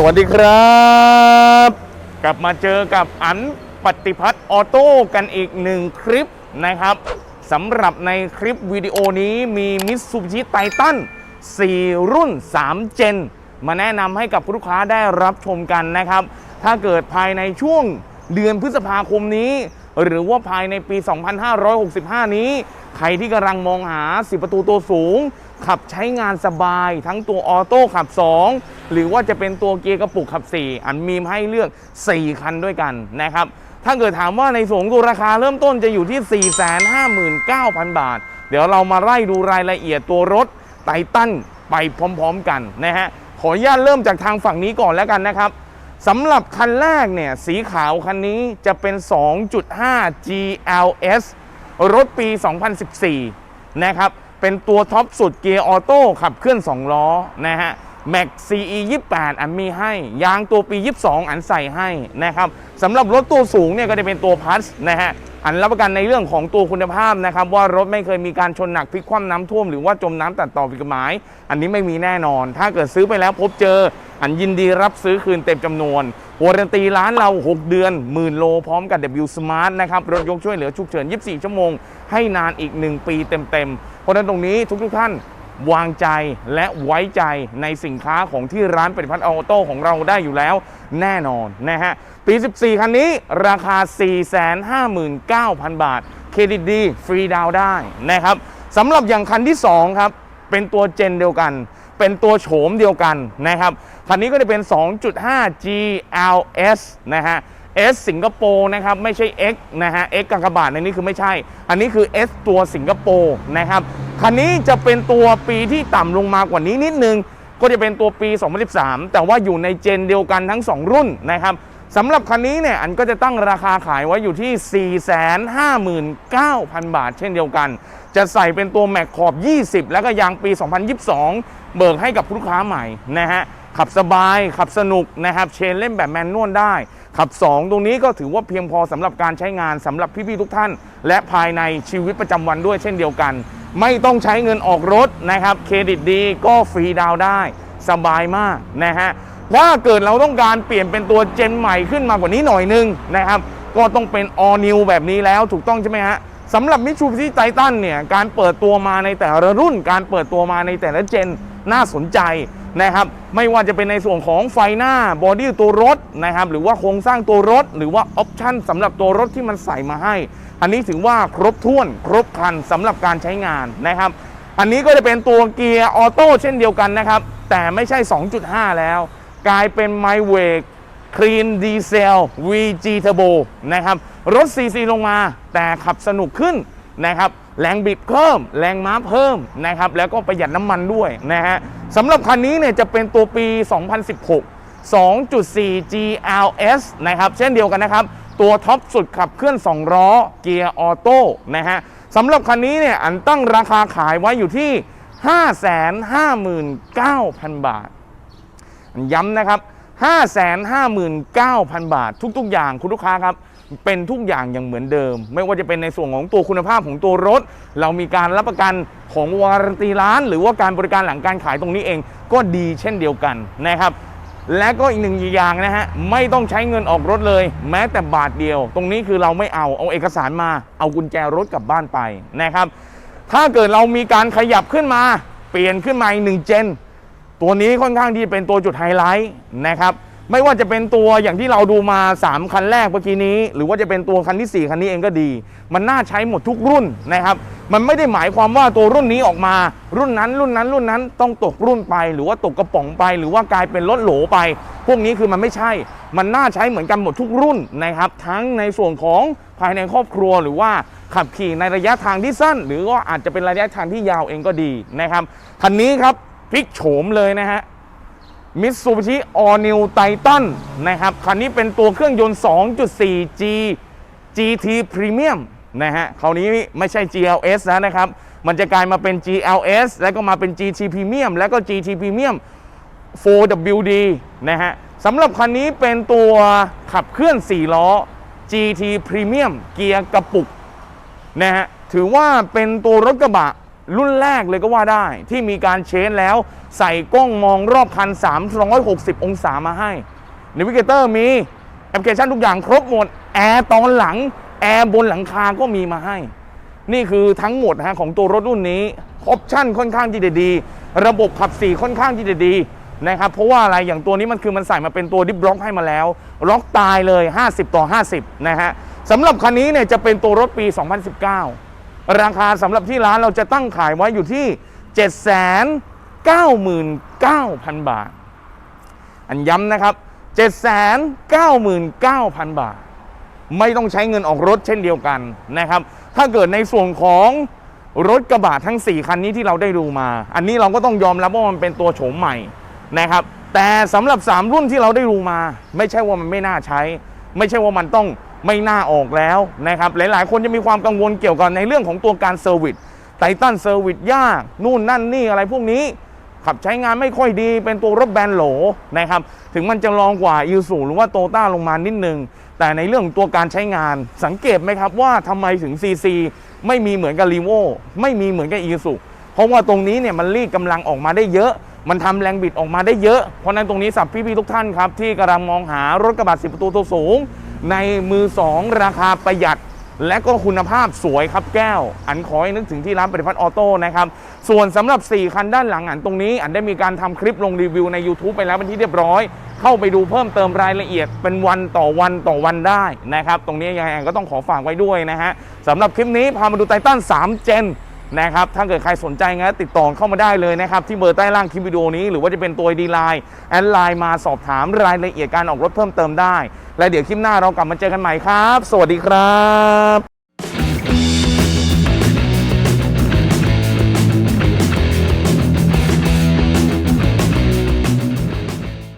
สวัสดีครับ กลับมาเจอกับอันปฏิพัฒน์ออโต้กันอีกหนึ่งคลิปนะครับสำหรับในคลิปวิดีโอนี้มีมิตซูบิชิไททัน4 รุ่น 3 เจน มาแนะนำให้กับลูกค้าได้รับชมกันนะครับ ถ้าเกิดภายในช่วงเดือนพฤษภาคมนี้ หรือว่าภายในปี 2565 นี้ ใครที่กำลังมองหา 10 ประตูตัวสูง ขับใช้งานสบาย ทั้งตัวออโต้ขับ 2 หรือว่าจะเป็นตัวเกียร์กระปุกขับ 4 อันมีให้เลือก 4 คันด้วยกันนะครับ ถ้าเกิดถามว่าในส่วนของตัวราคาเริ่มต้นจะอยู่ที่ 459,000 บาท เดี๋ยวเรามาไล่ดูรายละเอียดตัวรถไททันไปพร้อมๆกันนะฮะ ขออนุญาตเริ่มจากทางฝั่งนี้ก่อนแล้วกันนะครับสำหรับคันแรกเนี่ยสีขาวคันนี้จะเป็น 2.5 GLS รถปี 2014 นะครับ เป็นตัวท็อปสุดเกียร์ออโต้ขับเคลื่อน 2 ล้อนะฮะ Max CE 28 อันมีให้ ยางตัวปี 22 อันใส่ให้นะครับสำหรับรถตัวสูงเนี่ยก็จะเป็นตัวพัสนะฮะอันรับประกันในเรื่องของตัวคุณภาพนะครับ ว่ารถไม่เคยมีการชนหนักพลิกคว่ำน้ำท่วมหรือว่าจมน้ำตัดต่อผิดกฎหมาย อันนี้ไม่มีแน่นอน ถ้าเกิดซื้อไปแล้วพบเจอ อันยินดีรับซื้อคืนเต็มจำนวนวารันตีร้านเรา 6 เดือนหมื่นโลพร้อมกับ W Smart นะครับรถยกช่วยเหลือฉุกเฉิน 24 ชั่วโมง ให้นานอีก 1 ปีเต็มๆเพราะฉะนั้นตรงนี้ทุกๆท่าน วางใจและไว้ใจในสินค้าของที่ร้านปฏิพัฒน์ออโต้ของเราได้อยู่แล้ว แน่นอนนะฮะ ปี 14 คันนี้ราคา 459,000 บาท เครดิตดีฟรีดาวได้นะครับสำหรับอย่างคันที่ 2 ครับ เป็นตัวเจนเดียวกัน เป็นตัวโฉมเดียวกันนะครับ คันนี้ก็จะเป็น 2.5 GLS นะฮะ S สิงคโปร์นะครับไม่ใช่ X นะฮะ X กากบาทในนี้คือไม่ใช่ อันนี้คือ S ตัวสิงคโปร์นะครับ คันนี้จะเป็นตัวปีที่ต่ำลงมากว่านี้นิดนึง ก็จะเป็นตัวปี 2013 แต่ว่าอยู่ในเจนเดียวกันทั้ง 2 รุ่นนะครับสำหรับคันนี้เนี่ยอันก็จะตั้งราคาขายไว้อยู่ที่ 459,000 บาท เช่นเดียวกัน จะใส่เป็นตัวแม็กขอบ 20 แล้วก็ยางปี 2022 เบิกให้กับลูกค้าใหม่นะฮะขับสบาย ขับสนุกนะครับเชนเล่นแบบแมนนวลได้ ขับ 2 ตรงนี้ก็ถือว่าเพียงพอสำหรับการใช้งานสำหรับพี่ๆทุกท่าน และภายในชีวิตประจำวันด้วยเช่นเดียวกัน ไม่ต้องใช้เงินออกรถนะครับ เครดิตดีก็ฟรีดาวได้สบายมากนะฮะถ้าเกิดเราต้องการเปลี่ยนเป็นตัวเจนใหม่ขึ้นมากว่านี้หน่อยนึงนะครับ ก็ต้องเป็น all new แบบนี้แล้วถูกต้องใช่ไหมฮะสำหรับมิชูบิชิไททันเนี่ย การเปิดตัวมาในแต่ละรุ่น การเปิดตัวมาในแต่ละเจนน่าสนใจ นะครับไม่ว่าจะเป็นในส่วนของไฟหน้าบอดี้ตัวรถนะครับหรือว่าโครงสร้างตัวรถ หรือว่าออปชั่นสำหรับตัวรถที่มันใส่มาให้ อันนี้ถือว่าครบถ้วนครบครันสำหรับการใช้งานนะครับ อันนี้ก็จะเป็นตัวเกียร์ออโต้เช่นเดียวกันนะครับ แต่ไม่ใช่ 2.5 แล้ว กลายเป็นไมเวกคลีนดีเซล VG Turbo นะครับรถ CC ลงมา แต่ขับสนุกขึ้นนะครับแรงบิดเพิ่ม แรงม้าเพิ่มนะครับแล้วก็ประหยัดน้ำมันด้วยนะฮะ สำหรับคันนี้เนี่ยจะเป็นตัวปี 2016 2.4 GLS นะครับ เช่นเดียวกันนะครับ ตัวท็อปสุดขับเคลื่อน 2 ล้อ เกียร์ออโต้นะฮะสำหรับคันนี้เนี่ยอันตั้งราคาขายไว้อยู่ที่ 559,000 บาท ย้ำนะครับ 559,000 บาท ทุกๆ อย่างคุณลูกค้าครับ เป็นทุกอย่างอย่างเหมือนเดิม ไม่ว่าจะเป็นในส่วนของตัวคุณภาพของตัวรถ เรามีการรับประกันของวารันตีร้าน หรือว่าการบริการหลังการขายตรงนี้เอง ก็ดีเช่นเดียวกันนะครับและก็อีกหนึ่งอย่างนะฮะไม่ต้องใช้เงินออกรถเลย แม้แต่บาทเดียว ตรงนี้คือเราไม่เอาเอาเอกสารมา เอากุญแจรถกลับบ้านไปนะครับ ถ้าเกิดเรามีการขยับขึ้นมา เปลี่ยนขึ้นมาอีกหนึ่งเจน ตัวนี้ค่อนข้างที่เป็นตัวจุดไฮไลท์นะครับ ไม่ว่าจะเป็นตัวอย่างที่เราดูมา 3 คันแรกเมื่อกี้นี้ หรือว่าจะเป็นตัวคันที่ 4 คันนี้เองก็ดี มันน่าใช้หมดทุกรุ่นนะครับ มันไม่ได้หมายความว่าตัวรุ่นนี้ออกมา รุ่นนั้นรุ่นนั้นรุ่นนั้นต้องตกรุ่นไป หรือว่าตกกระป๋องไป หรือว่ากลายเป็นรถโหลไป พวกนี้คือมันไม่ใช่ มันน่าใช้เหมือนกันหมดทุกรุ่นนะครับ ทั้งในส่วนของภายในครอบครัวหรือว่าขับขี่ในระยะทางที่สั้น หรือว่าอาจจะเป็นระยะทางที่ยาวเองก็ดีนะครับคันนี้ครับพลิกโฉมเลยนะฮะ มิตซูบิชิออนิวไททันนะครับ คันนี้เป็นตัวเครื่องยนต์ 2.4G GT Premium นะฮะคราวนี้ไม่ใช่ GLS แล้วนะครับ มันจะกลายมาเป็น GLS แล้วก็มาเป็น GT Premium แล้วก็ GT Premium 4WD นะฮะสำหรับคันนี้เป็นตัวขับเคลื่อน 4 ล้อ GT Premium เกียร์กระปุกนะฮะถือว่าเป็นตัวรถกระบะรุ่นแรกเลยก็ว่าได้ ที่มีการเชนแล้ว ใส่กล้องมองรอบคัน 360 องศามาให้นวิเกเตอร์มีแอปพลิเคชันทุกอย่างครบหมด แอร์ตอนหลัง แอร์บนหลังคาก็มีมาให้ นี่คือทั้งหมดนะฮะของตัวรถรุ่นนี้ ออปชั่นค่อนข้างที่จะดี ระบบขับสี่ค่อนข้างที่จะดีนะครับเพราะว่าอะไรอย่างตัวนี้มันคือมันใส่มาเป็นตัวดิฟล็อกให้มาแล้ว ล็อกตายเลย 50 ต่อ 50 นะฮะสำหรับคันนี้เนี่ยจะเป็นตัวรถปี 2019 ราคาสำหรับที่ร้านเราจะตั้งขายไว้อยู่ที่ 799,000 บาท อันย้ำนะครับ 799,000 บาท ไม่ต้องใช้เงินออกรถเช่นเดียวกันนะครับ ถ้าเกิดในส่วนของรถกระบะทั้ง 4 คันนี้ที่เราได้ดูมา อันนี้เราก็ต้องยอมรับว่ามันเป็นตัวโฉมใหม่นะครับ แต่สำหรับ 3 รุ่นที่เราได้ดูมา ไม่ใช่ว่ามันไม่น่าใช้ ไม่ใช่ว่ามันต้องไม่น่าออกแล้วนะครับ หลาย ๆ คนจะมีความกังวลเกี่ยวกับในเรื่องของตัวการเซอร์วิสไททันเซอร์วิสยาก นู่นนั่นนี่อะไรพวกนี้ ขับใช้งานไม่ค่อยดี เป็นตัวรถแบนโหลนะครับ ถึงมันจะรองกว่าอีซูหรือว่าโตต้าลงมานิดนึง แต่ในเรื่องตัวการใช้งานสังเกตไหมครับว่าทำไมถึง CC ไม่มีเหมือนกับรีโวไม่มีเหมือนกับอีซูเพราะว่าตรงนี้เนี่ยมันรีดกำลังออกมาได้เยอะมันทำแรงบิดออกมาได้เยอะ เพราะฉะนั้นตรงนี้สับพี่ๆทุกท่านครับ ที่กำลังมองหารถกระบะ10 ประตูตัวสูง ในมือ 2 ราคาประหยัด และก็คุณภาพสวยครับแก้ว อันขอให้นึกถึงที่ร้านปฏิพัฒน์ออโต้นะครับ ส่วนสำหรับ 4 คันด้านหลังอันตรงนี้ อันได้มีการทำคลิปลงรีวิวใน YouTube ไปแล้วเป็นที่เรียบร้อย เข้าไปดูเพิ่มเติมรายละเอียดเป็นวันต่อวันต่อวันได้นะครับ ตรงนี้ยังไงก็ต้องขอฝากไว้ด้วยนะฮะสำหรับคลิปนี้พามาดูไททัน3เจน นะครับ ถ้าเกิดใครสนใจงั้นติดต่อเข้ามาได้เลยนะครับ ที่เบอร์ใต้ล่างคลิปวิดีโอนี้ หรือว่าจะเป็นตัวดีไลน์แอดไลน์มาสอบถามรายละเอียดการออกรถเพิ่มเติมได้ และเดี๋ยวคลิปหน้าเรากลับมาเจอกันใหม่ครับ สวัสดีครับ